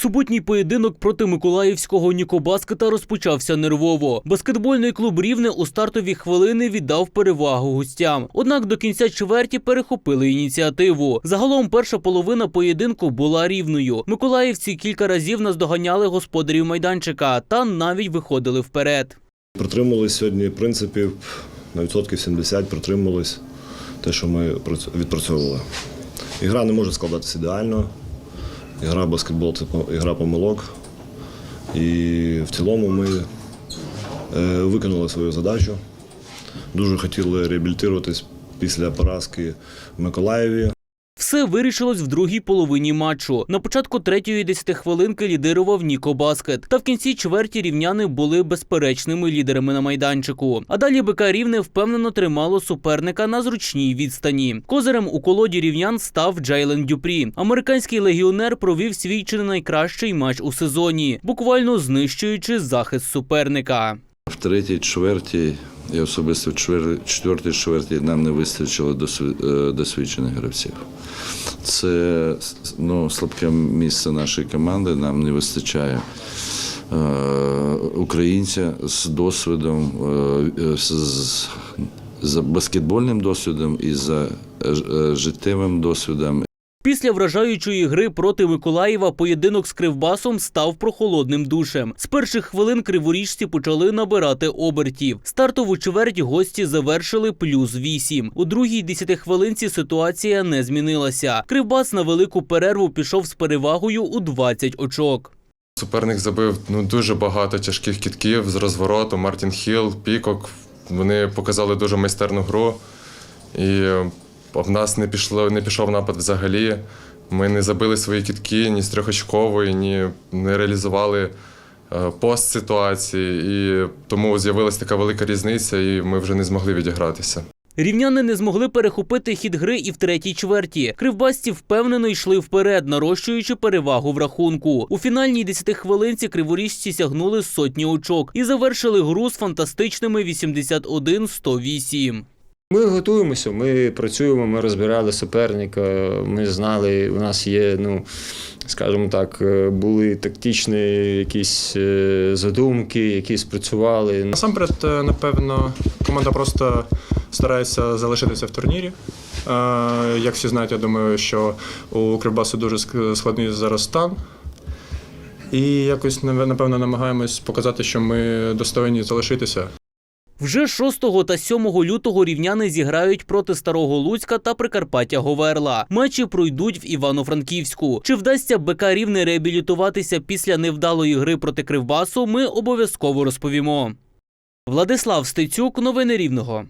Суботній поєдинок проти Миколаївського Нікобаскета розпочався нервово. Баскетбольний клуб Рівне у стартові хвилини віддав перевагу гостям. Однак до кінця чверті перехопили ініціативу. Загалом перша половина поєдинку була рівною. Миколаївці кілька разів наздоганяли господарів майданчика та навіть виходили вперед. Протримувались сьогодні принципів на відсотків 70 протримувались те, що ми відпрацьовували. Ігра не може складатися ідеально. Ігра баскетбол це ігра помилок. І в цілому ми е, виконали свою задачу. Дуже хотіли реабілітуватись після поразки в Миколаєві. Все вирішилось в другій половині матчу. На початку третьої десятихвилинки лідирував Ніко Баскет. Та в кінці чверті рівняни були безперечними лідерами на майданчику. А далі БК Рівне впевнено тримало суперника на зручній відстані. Козирем у колоді рівнян став Джайлен Дюпрі. Американський легіонер провів свій чи не найкращий матч у сезоні, буквально знищуючи захист суперника. В третій чверті і особисто в четвертій чверті нам не вистачило е, досвідчених гравців. Це ну, слабке місце нашої команди. Нам не вистачає е, українця з досвідом, е, з, баскетбольним досвідом і за життєвим досвідом. Після вражаючої гри проти Миколаєва поєдинок з Кривбасом став прохолодним душем. З перших хвилин криворіжці почали набирати обертів. Стартову чверть гості завершили плюс 8. У другій десятихвилинці ситуація не змінилася. Кривбас на велику перерву пішов з перевагою у 20 очок. Суперник забив ну, дуже багато тяжких кітків з розвороту. Мартін Хіл, Пікок. Вони показали дуже майстерну гру. І в нас не, пішло, не пішов напад взагалі. Ми не забили свої кітки ні з трьохочкової, ні не реалізували е, пост ситуації. І тому з'явилася така велика різниця, і ми вже не змогли відігратися. Рівняни не змогли перехопити хід гри і в третій чверті. Кривбасці впевнено йшли вперед, нарощуючи перевагу в рахунку. У фінальній десятихвилинці криворіжці сягнули сотні очок і завершили гру з фантастичними 81-108. Ми готуємося, ми працюємо, ми розбирали суперника. Ми знали, у нас є, ну скажімо так, е, були тактичні якісь е, задумки, які спрацювали. Насамперед, е, напевно, команда просто старається залишитися в турнірі. Як всі знають, я думаю, що у Кривбасу дуже складний зараз стан. І якось напевно намагаємось показати, що ми достойні залишитися. Вже 6 та 7 лютого рівняни зіграють проти Старого Луцька та Прикарпаття Говерла. Матчі пройдуть в Івано-Франківську. Чи вдасться БК Рівне реабілітуватися після невдалої гри проти Кривбасу? Ми обов'язково розповімо. Владислав Стецюк, новини Рівного.